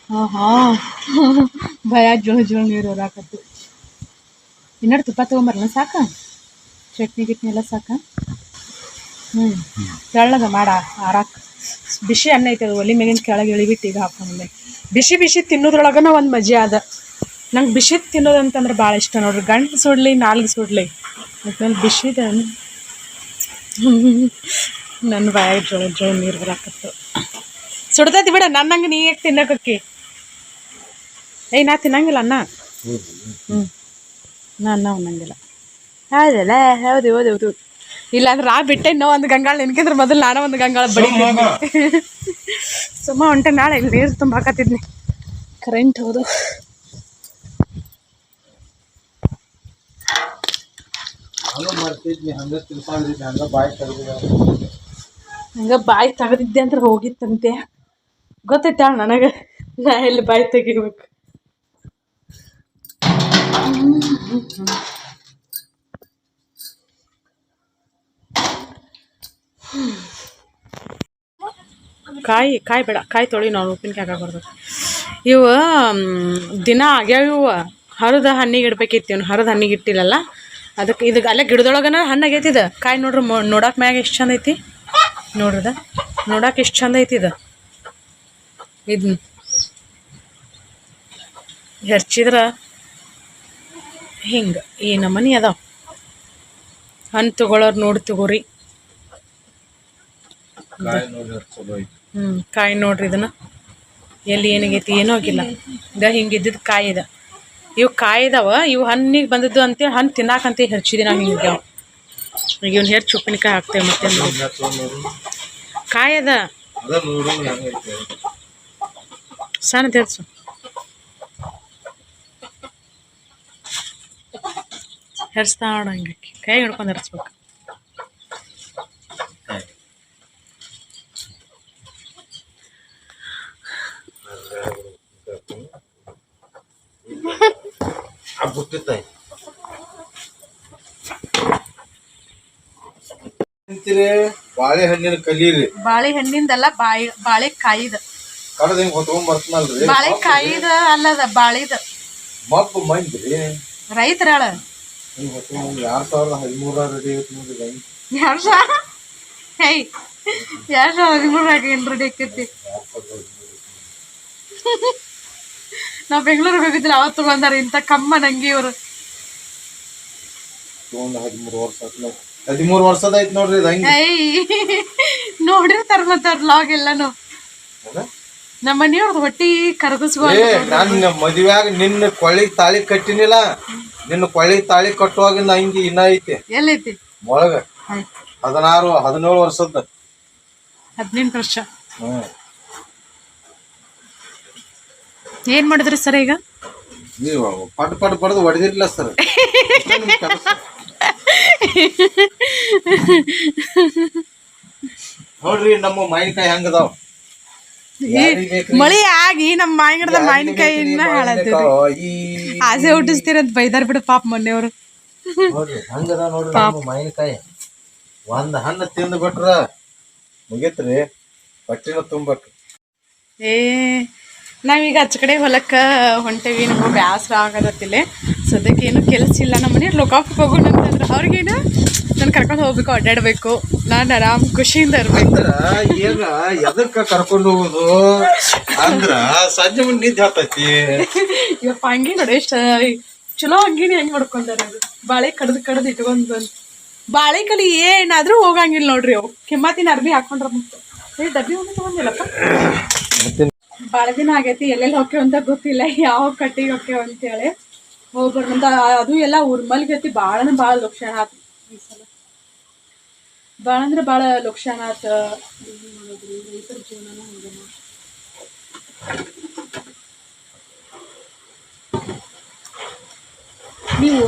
ಹಾಂ ಹಾಂ ಭಯ ಜೋಳ ಜೋಳ ನೀರು ಹೊರಾಕತ್ತು. ಇನ್ನೆರಡು ತುಪ್ಪ ತೊಗೊಂಬರಲ್ಲ ಸಾಕ? ಚಟ್ನಿ ಗಿಟ್ನಿ ಎಲ್ಲ ಸಾಕ? ಹ್ಞೂ ತೆಳ್ಳಗ ಮಾಡ ಆರಾಕ. ಬಿಸಿ ಅನ್ನ ಐತೆ ಅದು ಒಲಿ ಮೇಗಿನ ಕೆಳಗೆ ಇಳಿಬಿಟ್ಟು ಈಗ ಹಾಕೊಂಡೆ ಬಿಸಿ ಬಿಸಿ ತಿನ್ನೋದ್ರೊಳಗನ ಒಂದು ಮಜೆ ಅದ. ನಂಗೆ ಬಿಸಿ ತಿನ್ನೋದಂತಂದ್ರೆ ಭಾಳ ಇಷ್ಟ ನೋಡ್ರಿ. ಗಂಟು ಸುಡ್ಲಿ ನಾಲ್ಕು ಸುಡ್ಲಿ. ಯಾಕಂದ್ರೆ ಬಿಸಿದ ನನ್ನ ಬಾಯಾಗ ಜೋಳ ಜೋಳ ನೀರು ಬರಾಕತ್ತು. ಸುಡ್ತೈತಿ ಬಿಡ ನನ್ನಂಗೆ ನೀ ಯಾಕೆ ತಿನ್ನಕಕ್ಕಿ ಏಯ್ ನಾ ತಿನ್ನಂಗಿಲ್ಲ ಅನ್ನ? ಹ್ಞೂ ನಾನು ಅನ್ನ ಅನ್ನಂಗಿಲ್ಲ ಹೌದಲ್ಲ? ಹೌದು ಹೌದು ಹೌದು. ಇಲ್ಲ ಅಂದ್ರೆ ಆ ಬಿಟ್ಟೆ ಇನ್ನೋ ಒಂದು ಗಂಗಾಳ ನೆನ್ಕಿದ್ರೆ ಮೊದಲು ನಾನು ಒಂದು ಗಂಗಾಳ ಬಡಿ ಸುಮ್ಮ ಹೊಂಟೆ ನಾಳೆ ಇಲ್ಲಿ ನೀರು ತುಂಬಾಕತ್ತಿದ್ನಿ ಕರೆಂಟ್ ಹೌದು. ಹಂಗ ಬಾಯಿ ತೆಗ್ದಿದ್ದೆ ಅಂದ್ರೆ ಹೋಗಿತ್ತಂತೆ. ಗೊತ್ತೈತೆ ನನಗೆ. ನಾ ಎಲ್ಲಿ ಬಾಯಿ ತೆಗಿಬೇಕು? ಕಾಯಿ ಕಾಯಿ ಬೇಡ ಕಾಯಿ ತೊಳಿ ನಾವು ಉಪ್ಪಿನಕಾಯಿ ಹಾಕಬಾರ್ದು. ಇವು ಮ್, ದಿನ ಆಗ್ಯಾವ ಇವು. ಹರಿದ ಹಣ್ಣಿಗೆ ಇಡ್ಬೇಕಿತ್ತು ಇವ್ನು ಹರಿದ ಹಣ್ಣಿಗೆ ಇಟ್ಟಿಲ್ಲಲ್ಲ. ಅದಕ್ಕೆ ಇದಕ್ಕೆ ಅಲ್ಲೇ ಗಿಡದೊಳಗನ ಹಣ್ಣು ಆಗೈತಿ ಇದು. ಕಾಯಿ ನೋಡ್ರಿ ನೋಡಕ್ಕೆ ಮ್ಯಾಗ ಎಷ್ಟು ಚಂದ ಐತಿ. ನೋಡ್ರದ ನೋಡಕ್ಕೆ ಎಷ್ಟು ಚಂದ ಐತಿ ಇದು. ಇದ್ ಹೆಚ್ಚಿದ್ರ ಹಿಂಗೆ ಈ ನಮನಿ ಅದಾವ. ಹಣ್ಣು ತಗೊಳ್ಳೋರು ನೋಡಿ ತಗೋರಿ. ಹ್ಞೂ ಕಾಯಿ ನೋಡ್ರಿ ಇದನ್ನ. ಎಲ್ಲಿ ಏನಾಗೈತಿ ಏನೂ ಆಗಿಲ್ಲ. ಇದ ಹಿಂಗೆ ಇದ್ದಿದ್ದು ಕಾಯಿ ಇದೆ. ಇವು ಕಾಯಿ ಇದಾವ ಇವು ಹಣ್ಣಿಗೆ ಬಂದದ್ದು ಅಂತೇಳಿ ಹಣ್ಣು ತಿನ್ನಾಕಂತ ಹೆಚ್ಚಿದೆ ನಾವು ಹಿಂಗೆ ಈಗ ಇವ್ನ ಹೆಚ್ಚು ಉಪ್ಪಿನಕಾಯಿ ಹಾಕ್ತೇವೆ ಮತ್ತೆ. ಕಾಯಿ ಅದ. ಸಣ್ಣ ಸಣ್ಣದು ಹೆರ್ಸು ಹೆರ್ಸ್ತಾ ನೋಡಂಗೆ ಕೈ ಹಿಡ್ಕೊಂಡು ಹೆರ್ಸ್ಬೇಕು. ಅಂತೀರಿ ಬಾಳೆಹಣ್ಣಿನ ಕಲೀರಿ. ಬಾಳೆಹಣ್ಣಿಂದಲ್ಲ ಬಾಯಿ ಬಾಳೆಕಾಯಿದ ಕಡದ ಹಿಂಗ್ ಹೊತ್ಕೊಂಡ್ ಬರ್ತನಲ್ರಿ. ಬಾಳೆಕಾಯಿದ ಅಲ್ಲದ ಬಾಳಿದ. ಮಬ್ಬು ಮಂದ್ರಿ. ರೈತರಾಳ. ಹಿಂಗ್ ಹೊತ್ಕೊಂಡ್ ಎರಡ್ ಸಾವಿರದ ಹದಿಮೂರ ರೆಡಿ ಐತಿ ನೋಡ್ರಿ. ಎರಡು ಸಾವಿರ? ಎರಡು ಸಾವಿರ ಹದಿಮೂರಾಗ ಏನು ರೆಡಿ ಆಕೈತಿ ಸಾವಿರದ. ನಾವು ಬೆಂಗಳೂರಿಗೆ ಹೋಗಿದ್ದಿಲ್ಲ ಅವತ್ತು ಬಂದಾರ. ಇಂಥ ಕಮ್ಮ ನಂಗಿ ಇವರು. ಒಂದು ಹದಿಮೂರು ವರ್ಷ ಹದಿಮೂರು ವರ್ಷದ ಐತಿ ನೋಡ್ರಿ ಹಂಗೆ. ನೋಡಿರ್ತಾರ ಮತ್ತ ಲಾಗ್ ಎಲ್ಲಾನು. ನಮ್ಮ ಮನೆಯವ್ರದ್ದು ಹೊಟ್ಟಿ ಕರಗಿಸ್ಬೋದು ನನ್ನ ಮದುವೆಯಾಗ ನಿನ್ನ ಕೊಳ್ಳಿ ತಾಳಿ ಕಟ್ಟಿನಿಲ್ಲ. ನಿನ್ನ ಕೊಳ್ಳಿ ತಾಳಿ ಕಟ್ಟುವಾಗಿಂದ ಹಂಗೆ ಇನ್ನ ಐತಿ. ಎಲ್ಲೈತಿ? ಒಳಗ ಹದಿನಾರು ಹದಿನೇಳು ವರ್ಷದ ಹದಿನೆಂಟು ವರ್ಷ. ಹ್ಮ್. ಏನ್ ಮಾಡಿದ್ರಿ ಸರ್ ಈಗ? ನೀವು ಪಟ್ ಪಟ್ ಬಡ್ದು ಹೊಡೆದಿರ್ಲಿಲ್ಲ ಸರ್. ನೋಡ್ರಿ ನಮ್ಮ ಮಾವಿನಕಾಯಿ ಹೆಂಗದಾವ? ಮಳಿ ಆಗಿ ನಮ್ಮ ಮಾಯಿಗಿಡದ ಮಾವಿನಕಾಯಿ ಇನ್ನ ಹಾಳಾದ್ರಿ ಆಸೆ ಹುಟ್ಟಿಸ್ತೀರಂತ ಬೈದಾರ್ ಬಿಡ ಪಾಪ ಮೊನ್ನೆಯವರು. ನೋಡ್ರಿ ಹಂಗದ ನೋಡ್ರಿ ನಮ್ಮ ಮಾವಿನಕಾಯಿ ಒಂದ್ ಹಣ್ಣು ತಿಂದು ಬಿಟ್ರ ಮುಗೀತ್ರಿ. ಹೊಟ್ಟಿನ ತುಂಬಕ್ ಏ ನಾವೀಗ ಹಚ್ಚ ಕಡೆ ಹೊಲಕ್ಕೆ ಹೊಂಟೇವಿ ನಮಗೆ ಬ್ಯಾಸರ ಆಗದತ್ತಿಲ್ಲ ಸದ್ಯಕ್ಕೆ ಏನು ಕೆಲಸ ಇಲ್ಲ ನಮ್ಮ ಮನೆಯಲ್ಲಿ ಲೋಕಾಫಿಗೆ ಹೋಗೋಣ ಅಂತಂದ್ರೆ ಅವ್ರಿಗೇನು ನಾನು ಕರ್ಕೊಂಡು ಹೋಗ್ಬೇಕು ಅಡ್ಡಾಡ್ಬೇಕು ನಾನು ಆರಾಮ್ ಖುಷಿಯಿಂದ ಇರ್ಬೇಕು. ಏನ ಎದಕ್ಕ ಕರ್ಕೊಂಡು ಹೋಗುದು? ಅಂದ್ರ ಸಂಜೆ ಮುಂದೆ ನಿದ್ದೆ ಹತ್ತೈತಿ ಇವಪ್ಪ ಹಂಗೆ ನೋಡಿ ಎಷ್ಟು ಚಲೋ ಹಂಗಿನಿ ಹೆಂಗ್ ಮಾಡ್ಕೊಂಡಾರ ಅದು ಬಾಳೆ ಕಡ್ದು ಕಡ್ದು ಇಟ್ಕೊಂಡ್ ಬಂದು. ಬಾಳೆ ಕಲಿ ಏನಾದ್ರೂ ಹೋಗಂಗಿಲ್ಲ ನೋಡ್ರಿ ಅವು. ಕೆಮ್ಮತ್ತಿನ ಅರ್ಬಿ ಹಾಕೊಂಡ್ರ ಡಬ್ಬಿ ಒಂದು ತಗೊಂಡಿಲ್ಲಪ್ಪ? ಭಾಳ ದಿನ ಆಗೈತಿ, ಎಲ್ಲೆಲ್ಲಿ ಹೋಗ್ಯವ ಅಂತ ಗೊತ್ತಿಲ್ಲ, ಯಾವ ಕಟ್ಟಿಗೆ ಹೋಗ್ಯವ ಅಂತೇಳಿ. ಹೋಗ್ಬರ್ ಮುಂದ, ಅದು ಎಲ್ಲ ಉರ್ಮಲ್ಗತಿ ಅಂದ್ರೆ ಭಾಳ ಲಕ್ಷಣ ಆತು ಈ ಸಲ. ಭಾಳ ಅಂದ್ರೆ ಭಾಳ ಲಕ್ಷಣ ಆತ. ರೈತರ ಜೀವನ. ನೀವು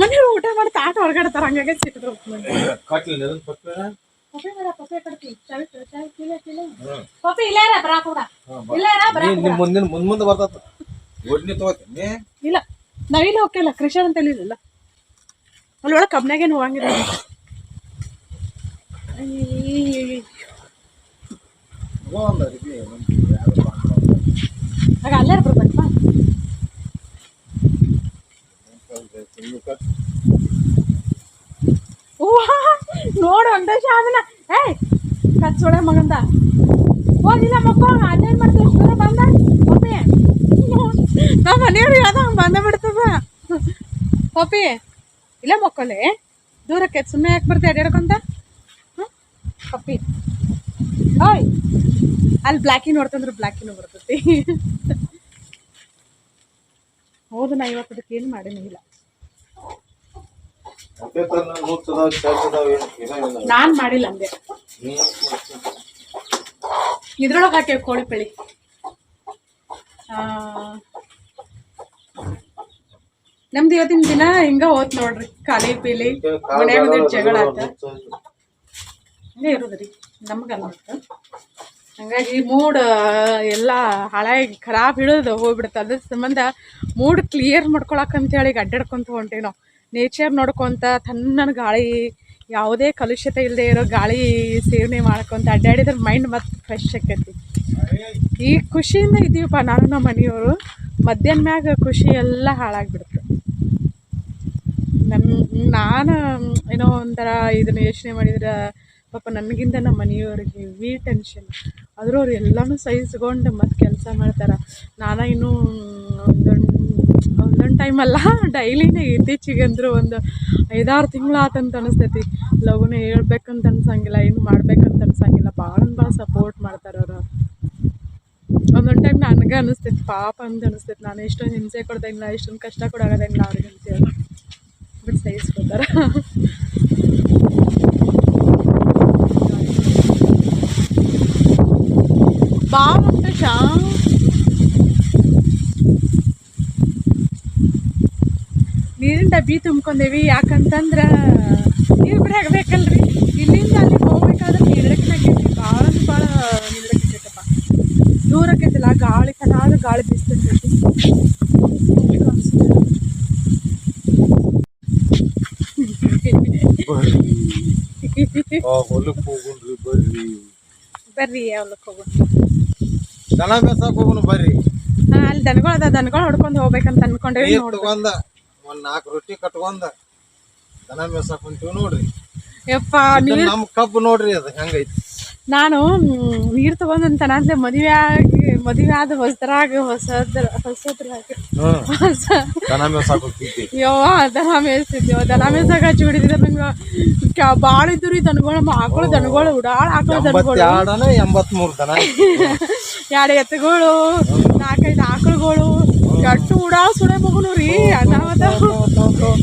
ಮನೆ ಊಟ ಮಾಡಿ ತಾಟ ಹೊರಗಡೆ ಹಂಗಾಗಿ ಸಿಕ್ಕಿದ್ರು. ನಿಮ್ ಮುಂದಿನ ಮುಂದ್ ಮುಂದೆ ಬರ್ತದ ಒಡ್ನಿ ತಗೋತೀನಿ ಇಲ್ಲ. ನಾವಿಲ್ಲ ಹೋಗ್ತಿಲ್ಲ ಕೃಷಿ ಅಂತ ಹೇಳಿಲ್ಲ ಅಲ್ಲಿ ಒಳಗೆ ಕಬ್ನಾಗೇನು ಹೋಗಂಗಿಲ್ಲ ಆಗ ಅಲ್ಲೇ ಬರ್ಬೇಕಪ್ಪ. ನೋಡು ಒಂದ ಶಾಮನ. ಏಯ್ ಕಚ್ಚೋಳೆ ಮಗಂದ. ಹೋಗಿಲ್ಲ ಮಕ್ಕ ಅಲ್ಲೇನ್ ಮಾಡ್ತೀವಿ ದೂರ ಬಂದ? ಪಪ್ಪಿ. ನಮ್ಮ ಮನೆಯವ್ರು ಯಾವ್ದು ಹಂಗೆ ಬಿಡ್ತದ. ಪಪ್ಪಿ, ಇಲ್ಲ ಮಕ್ಕಳೇ, ದೂರಕ್ಕೆ ಸುಮ್ಮನೆ ಯಾಕೆ ಬರ್ತೀವಿ ಅಡ್ಯಾಡ್ಕೊಂತ ಹಾಂ? ಪಪ್ಪಿ. ಓಯ್, ಅಲ್ಲಿ ಬ್ಲ್ಯಾಕಿ ನೋಡ್ತಂದ್ರೆ ಬ್ಲ್ಯಾಕಿನೂ ಬರ್ತೈತಿ. ಹೌದು, ನಾ ಇವತ್ತು ಅದಕ್ಕೆ ಏನು ಮಾಡೇನಿಲ್ಲ ನಾನು ಮಾಡಿಲ್ಲ ಅಂದೆ ಇದ್ರೊಳಗೆ ಹಾಕ್ಯವ ಕೋಳಿ ಪಳಿ. ನಮ್ದು ಇವತ್ತಿನ ದಿನ ಹಿಂಗ ಹೋತ್ ನೋಡ್ರಿ ಖಾಲಿ ಪೀಲಿ ಮನ್ಯಾಗ ಜಗಳ ಆತ. ಹಂಗೆ ಇರೋದ್ರಿ ನಮ್ಗೆ ಅನ್ನಿಸ್ತು ಹಂಗಾಗಿ ಮೂಡ್ ಎಲ್ಲ ಹಾಳಾಗಿ ಖರಾಬ್ ಹಿಡಿದು ಹೋಗ್ಬಿಡುತ್ತೆ. ಅದ್ರ ಸಂಬಂಧ ಮೂಡ್ ಕ್ಲಿಯರ್ ಮಾಡ್ಕೊಳಕ್ ಅಂತ ಹೇಳಿ ಅಡ್ಡಾಡ್ಕೊಂತ ಹೊಂಟೇವಿ ನಾವು. ನೇಚರ್ ನೋಡ್ಕೊಂತ ತಣ್ಣನ ಗಾಳಿ ಯಾವುದೇ ಕಲುಷಿತ ಇಲ್ಲದೆ ಇರೋ ಗಾಳಿ ಸೇವನೆ ಮಾಡ್ಕೊಂತ ಅಡ್ಡಾಡಿದ್ರೆ ಮೈಂಡ್ ಮತ್ತೆ ಫ್ರೆಶ್ ಆಕೈತಿ. ಈ ಖುಷಿಯಿಂದ ಇದೀವಪ್ಪ ನಾನು ನಮ್ಮ ಮನೆಯವರು. ಮಧ್ಯಾಹ್ನ ಮ್ಯಾಗ ಖುಷಿ ಎಲ್ಲ ಹಾಳಾಗ್ಬಿಡುತ್ತೆ ನನ್ನ ನಾನು ಏನೋ ಒಂಥರ ಇದನ್ನ ಯೋಚನೆ ಮಾಡಿದ್ರೆ ಪಾಪ ನನಗಿಂತ ನಮ್ಮ ಮನೆಯವ್ರಿಗೆ ವಿ ಟೆನ್ಷನ್ ಆದರೂ ಅವ್ರು ಎಲ್ಲನೂ ಸಹಿಸ್ಕೊಂಡು ಮತ್ತೆ ಕೆಲಸ ಮಾಡ್ತಾರೆ. ನಾನು ಇನ್ನೂ ಒಂದೊಂದು ಒಂದೊಂದು ಟೈಮಲ್ಲ ಡೈಲಿನೇ ಇತ್ತೀಚೆಗೆ ಅಂದರೂ ಒಂದು ಐದಾರು ತಿಂಗಳು ಆತಂತ ಅನಿಸ್ತೈತಿ. ಲಗುನ ಹೇಳ್ಬೇಕಂತ ಅನ್ಸಂಗಿಲ್ಲ ಏನು ಮಾಡ್ಬೇಕಂತ ಅನ್ಸಂಗಿಲ್ಲ ಭಾಳ ಭಾಳ ಸಪೋರ್ಟ್ ಮಾಡ್ತಾರೆ ಅವರು. ಒಂದೊಂದು ಟೈಮ್ ನನಗೆ ಅನಿಸ್ತೈತಿ, ಪಾಪ ಅಂತ ಅನಿಸ್ತೈತಿ, ನಾನು ಎಷ್ಟೊಂದು ಹಿಂಸೆ ಕೊಡ್ದಂಗಿಲ್ಲ ಎಷ್ಟೊಂದು ಕಷ್ಟ ಕೊಡೋದಂಗಿಲ್ಲ ಅವ್ರಿಗೆ ಅಂತೇಳಿ ಬಟ್ ಸಹಿಸ್ಕೊತಾರ. ಬಾ ವೆಂಕಟೇಶ ನೀರಿನ ಡಬ್ಬಿ ತುಂಬ್ಕೊಂಡೇವಿ. ಯಾಕಂತಂದ್ರ ನೀರು ಬಿಡ ಬೇಕಲ್ರಿ ಇಲ್ಲಿಂದ ಅಲ್ಲಿ ಹೋಗ್ಬೇಕಾದ್ರೆ ನೀರಡಕ್ನಾಗೈತಿ ಭಾಳ ಭಾಳ ನೀರಡಕ್ಕೈತಪ್ಪ ದೂರಕ್ಕೈತಿಲ್ಲ ಗಾಳಿ ಕಲಾದ ಗಾಳಿ ಬೀಸ್ತಿರ್ತೈತಿ ಬರ್ರಿ. ಬರ್ರಿ. ಯಾವ್ಲಕ್ ಹೋಗೋಣ ದನ ಮೇಸಾಕ್ ಹೋಗುಣ ಬರ್ರಿ. ಹಾ ಅಲ್ಲಿ ದನಗಳು ಅದ ದನಗಳು ಹೊಡ್ಕೊಂಡು ಹೋಗ್ಬೇಕಂತ ಅನ್ಕೊಂಡೇವಿ ನೋಡ್ಕೊಂಡ ಒಂದ್ ನಾಲ್ಕು ರೊಟ್ಟಿ ಕಟ್ಕೊಂಡ ದನ ಮೇಸಕ್ ಹೊಂಟಿವ್ ನೋಡ್ರಿ. ಯಪ್ಪ ನೀರ್ ನಮ್ ಕಬ್ಬು ನೋಡ್ರಿ ಅದ ಹೆಂಗೈತಿ. ನಾನು ನೀರು ತಗೊಂಡಂತ ಅಂದ್ರೆ ಮದುವೆ ಆಗಿ ಮದುವೆ ಆದ ಹೊಸದ್ರಾಗ ಹೊಸದ್ರ ಹೊಸದ್ರಾಗ ಹೊಸ ದನ ಮೇಸಾಕ್ ಹೋಗ್ತಿದ್ವಿ ಯವ್ವ ದನ ಮೇಯಿಸ್ತಿದ್ಯವ ದನ ಮೇಯ್ಸಾಗ ಹಚ್ಚಿ ಬಿಡಿದ್ರೆ ನಂಗೆ. ಭಾಳ ಇದ್ದು ರೀ ದನಗಳು ಆಕಳು ದನಗಳು ಉಡಾಳ ಆಕಳು ದನಗಳು. ಎಂಬತ್ಮೂರ್ ದನ. ಎರಡು ಎತ್ತುಗಳು ನಾಲ್ಕೈದು ಆಕಳುಗಳು. ಗಟ್ಟು ಉಡಾವ್ ಸುಳೆ ಮಗನು ರೀ ಅನಾವತ.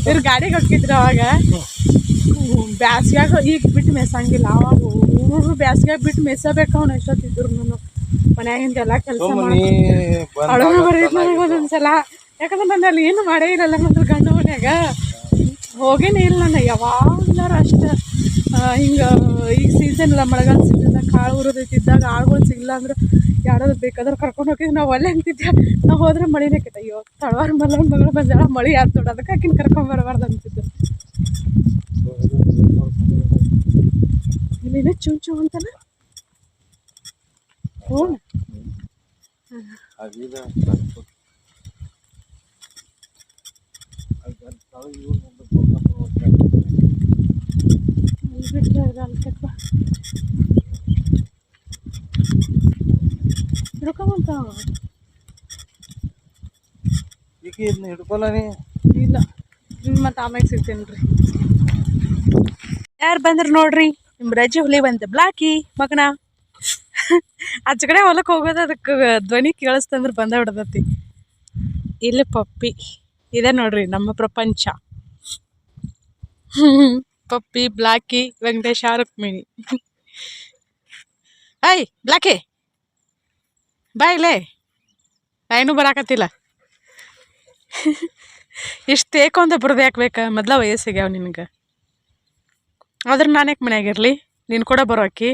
ಇವ್ರ ಗಾಡಿಗೆ ಅವಾಗ. ಬ್ಯಾಸ್ಗ್ಯಾಗ ಈಗ ಬಿಟ್ಟು ಮೆಸಂಗಿಲ್ಲ ಅವಾಗ ಊರು ಬ್ಯಾಸ್ಗ್ಯಾಗ ಬಿಟ್ಟು ಮೆಸಬೇಕು ಅವ್ನು ಎಷ್ಟೊತ್ತಿದ್ರು ಮನ್ಯಾಗಿಂದ ಎಲ್ಲ ಕೆಲಸ ಮಾಡಿ ಅಳಗ ಬರೀ ನನಗೆ ಒಂದೊಂದ್ಸಲ. ಯಾಕಂದ್ರೆ ನಾನು ಅಲ್ಲಿ ಏನು ಮಾಡೇ ಇರಲ್ಲ ನನ್ನ ಗಂಡ ಮನ್ಯಾಗ. ಹೋಗೇನೇ ಇಲ್ಲ ನಾನು ಯಾವಾಗ್ಲಾರ ಅಷ್ಟೇ. ಹಿಂಗೆ ಈಗ ಸೀಸನ್ ಇಲ್ಲ ಮಳೆಗಾಲ ಸೀಸನ್ದಾಗ ಕಾಳು ಉರಿದೈತಿದ್ದಾಗ ಆಳ್ಗಳು ಸಿಗಲ್ಲ ಅಂದ್ರೆ ಯಾರಾದ್ರು ಬೇಕಾದ್ರೆ ಕರ್ಕೊಂಡು ಹೋಗಿದ್ವಿ ನಾವು ಅಲ್ಲೇ ಅಂತಿದ್ದೆ ನಾವು ಹೋದ್ರೆ ಮಳಿನೇ ಕೆಟ್ಟ. ಅಯ್ಯೋ, ತಳವಾರ ಮಲ್ಲ ಮಗಳು ಬಂದಾಳ ಮಳಿ ಯಾರು ತೊಡ ಅದಕ್ಕೆ ಆಕಿನ ಕರ್ಕೊಂಡ್ ಬರಬಾರ್ದು ಅಂತಿದ್ದು. ಇಲ್ಲಿನ ಚೂ ಅಂತನ? ಹ್ಞೂ ಅಲ್ಕಪ್ಪ ಹಿಡ್ಕೊಂಬಂತ? ಈಗ ಇದನ್ನ ಹಿಡ್ಕೊಲ್ಲ ನೀ? ಇಲ್ಲ. ಮತ್ತೆ ಆಮ್ಯಾಗ ಸಿಗ್ತೇನೆ ರೀ ಯಾರು ಬಂದ್ರು ನೋಡ್ರಿ? ನಿಮ್ಮ ರಜೆ ಹುಲಿ ಬಂತೆ ಬ್ಲಾಕಿ ಮಗನ? ಆಚ ಕಡೆ ಹೊಲಕ್ಕೆ ಹೋಗೋದು ಅದಕ್ಕೆ ಧ್ವನಿ ಕೇಳಿಸ್ತಂದ್ರೆ ಬಂದ ಬಿಡ್ತೈತಿ. ಇಲ್ಲಿ ಪಪ್ಪಿ. ಇದೆ ನೋಡ್ರಿ ನಮ್ಮ ಪ್ರಪಂಚ. Puppy Blacky Venkatesha Rukmini. I Blacky! ಬಾಯ್ಲೇ ಏನೂ ಬರಾಕತ್ತಿಲ್ಲ. ಇಷ್ಟು ಏಕೋ ಅಂತ ಬರೋದು ಯಾಕೆ ಬೇಕಾ ವಯಸ್ಸಿಗೆ ಅವ ನಿನಗೆ. ಆದ್ರೆ ನಾನು ಮನೆಯಾಗಿರಲಿ ನೀನು ಕೂಡ ಬರೋ ಅಕ್ಕಿ.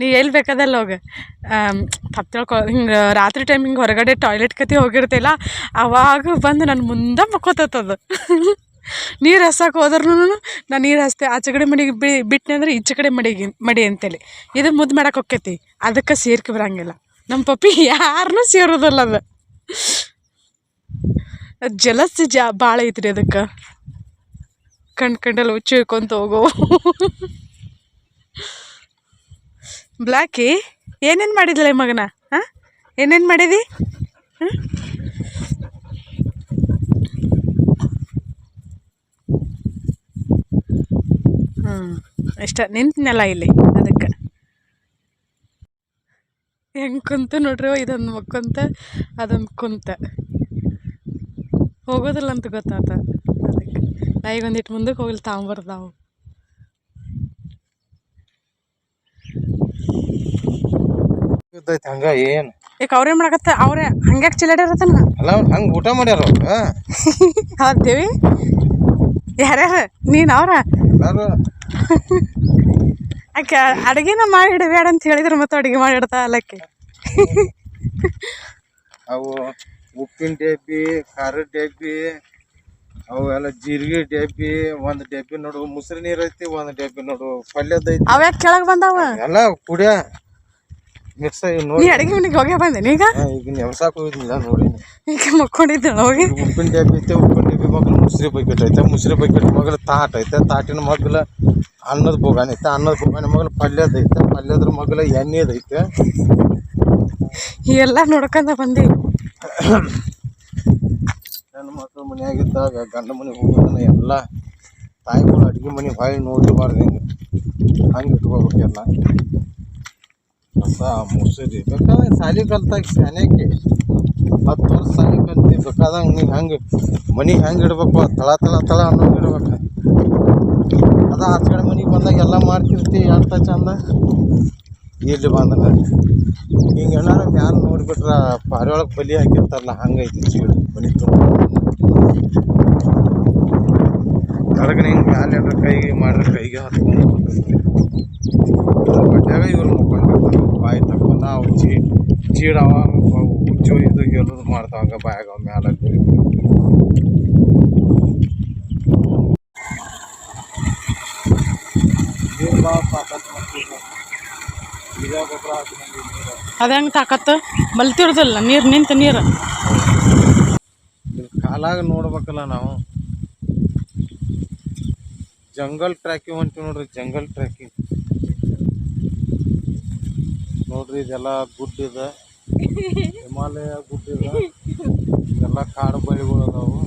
ನೀ ಎಲ್ಲಿ ಬೇಕಾದಲ್ಲಿ ಹೋಗ. ತಪ್ಪು ತಿಳ್ಕೊ. ಹಿಂಗೆ ರಾತ್ರಿ ಟೈಮ್ ಹಿಂಗೆ ಹೊರಗಡೆ ಟಾಯ್ಲೆಟ್ ಕತಿ ಹೋಗಿರ್ತಿಲ್ಲ ಅವಾಗ ಬಂದು ನನ್ನ ಮುಂದೆ ಮಕ್ಕೋತದ ನೀರು ಹಸಕ್ಕೆ ಹೋದ್ರೂ ನಾನು ನೀರು ಹಸ್ತೆ. ಆಚೆ ಕಡೆ ಮಡಿಗೆ ಬಿ ಬಿಟ್ಟನೆ ಅಂದ್ರೆ ಈಚೆ ಕಡೆ ಮಡಿಗೆ ಮಡಿ ಅಂತೇಳಿ. ಇದು ಮುದ್ದು ಮಾಡೋಕೆ ಹೊಕ್ಕೈತಿ. ಅದಕ್ಕೆ ಸೇರ್ಕೆ ಬರಂಗಿಲ್ಲ. ನಮ್ಮ ಪಪ್ಪಿ ಯಾರನ್ನೂ ಸೇರೋದಲ್ಲ ಅದು. ಜಲಸ್ ಜಾ ಭಾಳ ಐತ್ರಿ ಅದಕ್ಕೆ. ಕಣ್ ಕಂಡಲ್ಲಿ ಹುಚ್ಚು ಇಕ್ಕೊಂತ ಹೋಗೋ ಬ್ಲ್ಯಾಕಿ ಏನೇನು ಮಾಡಿದ್ಲೆ ಮಗನ? ಹಾಂ ಏನೇನು ಮಾಡಿದಿ? ಹಾಂ ಹ್ಞೂ ಇಷ್ಟ ನಿಂತಿನಲ್ಲ ಇಲ್ಲಿ, ಅದಕ್ಕೆ. ಹೆಂಗೆ ಕುಂತು ನೋಡ್ರಿ ಇದೊಂದು ಮಕ್ಕೊಂತ ಅದೊಂದು ಕುಂತ. ಹೋಗೋದಿಲ್ಲ ಅಂತ ಗೊತ್ತಾತ. ಅದಕ್ಕೆ ನಾ ಈಗ ಒಂದಿಟ್ಟು ಮುಂದಕ್ಕೆ ಹೋಗ್ಲಿ ತಾಂಬರ್ದಾವು ಹಂಗ ಏನು? ಈಗ ಅವ್ರೇನು ಮಾಡಕತ್ತ? ಅವ್ರೆ ಹಂಗ್ಯಾಕೆ ಚಿಲ್ಲಾಡಿರತ್ತನ ಅಲ್ಲ ಹಂಗ ಊಟ ಮಾಡ್ಯಾರ ಅವ್ರ? ಹೌದೇವಿ ಯಾರ್ಯಾರ? ನೀನು ಅವ್ರ? ಆಕೆ ಅಡುಗೆನ ಮಾಡಿ ಇಡಬೇಡ ಅಂತ ಹೇಳಿದ್ರೆ ಮತ್ತೆ ಅಡುಗೆ ಮಾಡಿಡ್ತಾ ಅಲ್ಲಕ್ಕೆ? ಅವು ಉಪ್ಪಿನ ಡಬ್ಬಿ ಖಾರದ ಡಬ್ಬಿ ಅವು ಎಲ್ಲ ಜೀರಿಗೆ ಡಬ್ಬಿ ಒಂದ್ ಡಬ್ಬಿ ನೋಡು ಮುಸ್ರಿ ನೀರ್ ಐತಿ ಒಂದ್ ಡಬ್ಬಿ ನೋಡು ಪಲ್ಯದ ಐತಿ. ಅವ್ಯಾಕೆ ಕೆಳಗೆ ಬಂದಾವ? ಎಲ್ಲ ಕುಡಿಯ. ಮಿಕ್ಸ್ ನೀ ನೋಡಿ. ಅಡುಗೆ ಮನೆಗೆ ಹೋಗೇ ಬಂದೇನಿ ಈಗ? ಈಗ ನೆವಸಾಕ ಹೋಗಿದ್ನಿಲ್ಲ ನೋಡಿ ಈಗ ಮಕ್ಕೊಂಡಿದ್ದೆ ಹೋಗಿ ಉಪ್ಪಿನ ಡಬ್ಬಿ ಐತೆ ಉಪ್ಪಿನ ಡಬ್ಬಿ ಮಗಲು ಮುಸ್ರಿ ಬಕೆಟ್ ಐತೆ ಮುಸ್ರಿ ಬಕೆಟ್ ಮಗಲು ತಾಟ್ ಐತೆ ತಾಟಿನ ಮಗಲ ಅನ್ನದ ಬೋಗಾನ ಐತೆ ಅನ್ನದ ಬೋಗಾನ ಮಗಲು ಪಲ್ಯದ ಐತೆ ಪಲ್ಯದ್ರ ಮಗಲ ಎಣ್ಣೆದ ಐತೆ ಎಲ್ಲ ನೋಡ್ಕೊಂಡ ಬಂದಿ. ಹೆಣ್ಣು ಮಕ್ಳು ಮನೆಯಾಗಿದ್ದಾಗ ಗಂಡ ಮನೆಗೆ ಹೋಗೋದನ್ನ ಎಲ್ಲ ತಾಯಿಗಳು ಅಡುಗೆ ಮನೆ ಬಾಯಿ ನೋಡಿಬಾರ್ದು ಹಿಂಗೆ. ಹಂಗೆ ಇಟ್ಕೋಬೇಕೆಲ್ಲ. ಎಲ್ಲ ಮುಸ್ರಿ ಬೇಕಾದ್ರೆ ಸಾಲಿ ಕಲ್ತಾಗ ಶಾನ್ಯಾಕಿ. ಹತ್ತು ವರ್ಷ ಸಾಲಿ ಕಲ್ತಿ ಬೇಕಾದಂಗೆ ನೀ ಹೆಂಗೆ ಮನೆ ಹೆಂಗೆ ಇಡ್ಬೇಕು, ತಳ ತಳ ತಳ ಅನ್ನೋಂಗೆ ಇಡ್ಬೇಕು. ಅದ ಆಚೆ ಮನೆಗೆ ಬಂದಾಗ ಎಲ್ಲ ಮಾಡ್ತಿರ್ತಿ, ಎಂತ ಚಂದ? ಇಲ್ಲಿ ಬಂದ ಹಿಂಗೆ ಏನಾರ ಮ್ಯಾಲ ನೋಡ್ಬಿಟ್ರ ಪಾರಿಯೊಳಗೆ ಬಲಿ ಹಾಕಿರ್ತಾರಲ್ಲ, ಹಂಗೈತಿ ಚೀಡು ಮನೆ ತುಂಬ. ಹೊರಗಡೆ ಹಿಂಗೆ ಮ್ಯಾಲೆ ಏನಾರ ಕೈಗೆ ಮಾಡಿದ್ರೆ ಕೈಗೆ ಹತ್ಕೊಂಡು ಬಡ್ಡ್ಯಾಗ ಇವ್ರು ಮುಕ್ಕೊಂಡಿರ್ತಾರೆ ಬಾಯಿ ತಕ್ಕೊಂಡ ಅವು ಚೀ ಚೀಡವ ಅವು. ಹುಚ್ಚು ಇದು ಎಲ್ಲರೂ ಮಾಡ್ತಾವ ಹಂಗೆ ಬಾಯಾಗ ಮ್ಯಾಲೆ ನೀರು ಭಾಳ ತಾಕತ್ ಮಾಡ್ತಿದ್ದ ನೀರ್ ಗೊಬ್ಬರ ಹಾಕಿದಂಗೆ ನೀರು ಅದು ಹೆಂಗೆ ತಾಕತ್ತು ಮಲ್ತಿರೋದಿಲ್ಲ ನೀರು ನಿಂತ ನೀರು. ಕಾಲಾಗ ನೋಡ್ಬೇಕಲ್ಲ ನಾವು. ಜಂಗಲ್ ಟ್ರ್ಯಾಕಿಂಗ್ ಹೊಂಟಿವಿ ನೋಡ್ರಿ ಜಂಗಲ್ ಟ್ರ್ಯಾಕಿಂಗ್. ನೋಡ್ರಿ ಇದೆಲ್ಲ ಗುಡ್ಡ ಇದೆ. ಹಿಮಾಲಯ ಗುಡ್ಡ ಇದೆಲ್ಲ ಕಾಡು ಬಳಿಗಳು ಅದಾವು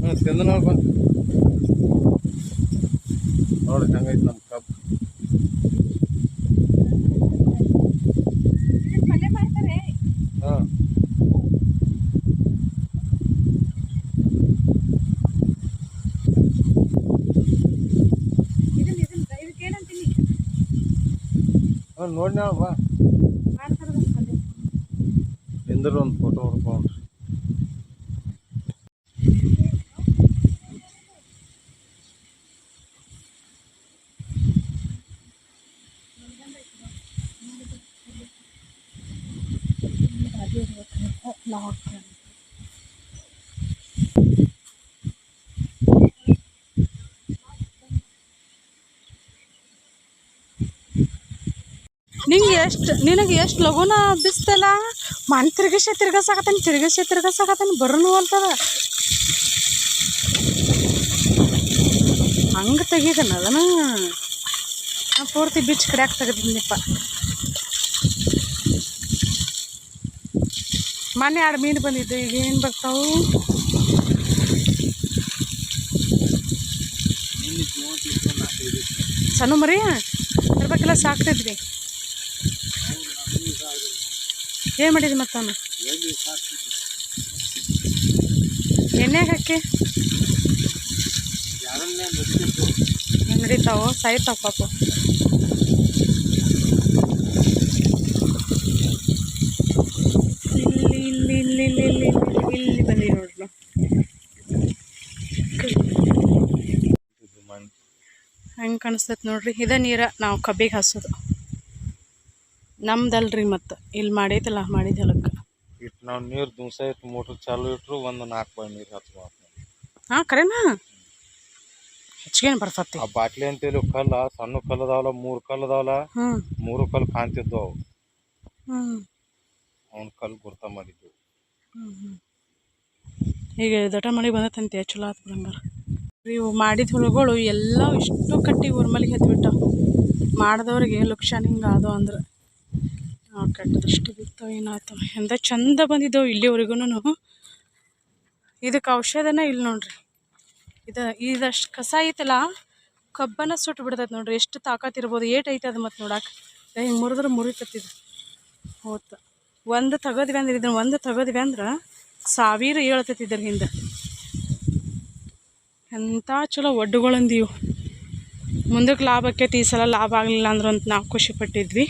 ಹ್ಞೂ ತಿಂದು ನೋಡ್ಬ ನೋಡ್ರಿ ಹಂಗೈತೆ ನಮ್ಮ ಕಬ್ಬು ಹಾಂ ಹ್ಞೂ ನೋಡಿ ನಾವು ಬಾ ನಿಂದ್ರ ಒಂದು ಫೋಟೋ ಹೊಡ್ಕೊಂಡು ನಿಂಗೆ ಎಷ್ಟು ನಿನಗೆ ಎಷ್ಟು ಲಘುನ ಬಿಸ್ತಲ್ಲ? ಮನ್ ತಿರ್ಗಿಸೆ ತಿರ್ಗಸಾಕತ್ತಾನ ತಿರ್ಗಿಸೆ ತಿರ್ಗಸಾಕತ್ತಾನ ಬರೋನು ಅಂತದ. ಹಂಗೆ ತೆಗಿದನ ಅದನ್ನ ನಾ ಪೂರ್ತಿ ಬಿಚ್ ಕಡ್ಯಾಕ್ ತೆಗೆದಿದ್ದೀನಿಪ್ಪ ಮೊನ್ನೆ ಎರಡು ಮೀನು ಬಂದಿದ್ದು, ಈಗ ಏನು ಬರ್ತಾವು? ಸಣ್ಣ ಮರಿ, ಇರ್ಬೇಕೆಲ್ಲ ಸಾಕ್ತಿದ್ರಿ ಏನು ಮಾಡಿದ್ರಿ ಮತ್ತವನು. ಎಣ್ಣೆ ಹಾಕಿ. ಹೆಂಗೆ ನಡೀತಾವು ಸಾಯ್ತಾವ ಪಾಪ. ಇಲ್ಲಿ ಇಲ್ಲಿ ಇಲ್ಲಿ ಇಲ್ಲಿ ಇಲ್ಲಿ ಇಲ್ಲಿ ಬಂದಿ ನೋಡ್ಲು. ಹೆಂಗೆ ಕಾಣಿಸ್ತೈತೆ ನೋಡ್ರಿ, ಇದೇ ನೀರ ನಾವು ಕಬ್ಬಿಗೆ ಹಸೋದು. ನಮ್ದಲ್ರಿ ಮತ್ತು. ಇಲ್ಲಿ ಮಾಡೈತಲ್ಲ ಮಾಡಿದ ಹೊಲಕ್ಕೆ ಇಟ್ಟು ನಾವು ನೀರು ದಿವಸ ಇಟ್ಟು ಮೋಟ್ರ್ ಚಾಲು ಇಟ್ರು ಒಂದು ನಾಲ್ಕು ಬಾಯಿ ನೀರು ಹಚ್ಬೋದು ಹಾಂ ಕರೆನಾ? ಹೆಚ್ಚಿಗೆ ಬರ್ತತಿ? ಆ ಬಾಟ್ಲಿ ಅಂತೇಳಿ ಕಲ್ಲ ಸಣ್ಣ ಕಲ್ಲು ಅದಾವಲ್ಲ ಮೂರು ಕಲ್ಲು ಅದಾವಲ್ಲ ಹ್ಞೂ ಮೂರು ಕಲ್ಲು ಕಾಣ್ತಿದ್ದು ಅವು. ಹ್ಞೂ ಅವ್ನ ಕಲ್ಲು ಗುರ್ತ ಮಾಡಿದ್ವಿ ಈಗ ದೊಡ್ಡ ಮಳೆ ಬಂದತ್ತಂತೆ ಚಲೋ ಆತು ಬಂಗಾರ ಇವು ಮಾಡಿದ ಹುಳುಗಳು ಎಲ್ಲ ಇಷ್ಟು ಕಟ್ಟಿ ಊರ್ಮಲಿಗೆ ಹತ್ಬಿಟ್ಟಾವ ಮಾಡಿದವ್ರಿಗೆ ಲಕ್ಷಣ ಹಿಂಗೆ ಅದು ಅಂದ್ರೆ. ಆ, ಕೆಟ್ಟ ದೃಷ್ಟಿ ಬಿತ್ತು ಏನಾಯ್ತು? ಎಂದ ಚಂದ ಬಂದಿದ್ದವು ಇಲ್ಲಿವರೆಗೂ ಇದಕ್ಕೆ ಔಷಧನೇ ಇಲ್ಲ ನೋಡ್ರಿ. ಇದು ಇದಷ್ಟು ಕಸ ಐತಲ್ಲ ಕಬ್ಬನ ಸುಟ್ಟು ಬಿಡ್ತೈತೆ ನೋಡ್ರಿ. ಎಷ್ಟು ತಾಕತ್ ಇರ್ಬೋದು ಏಟ್ ಐತೆ ಅದು ಮತ್ತು ನೋಡಕ್ಕೆ ಹಿಂಗೆ ಮುರಿದ್ರೆ ಮುರಿತತ್ತಿದ್ದು ಹೋತ. ಒಂದು ತೆಗದ್ವಿ ಅಂದ್ರೆ ಇದನ್ನ ಒಂದು ತಗೋದ್ವಿ ಅಂದ್ರೆ ಸಾವಿರ ಏಳ್ತೈತಿ ಇದ್ರ ಹಿಂದೆ. ಎಂಥ ಚಲೋ ಒಡ್ಡುಗಳಂದಿವು. ಮುಂದಕ್ಕೆ ಲಾಭ ಆಕೈತಿ ಈ ಸಲ ಲಾಭ ಆಗಲಿಲ್ಲ ಅಂದ್ರೆ ಅಂತ ನಾವು ಖುಷಿ ಪಟ್ಟಿದ್ವಿ.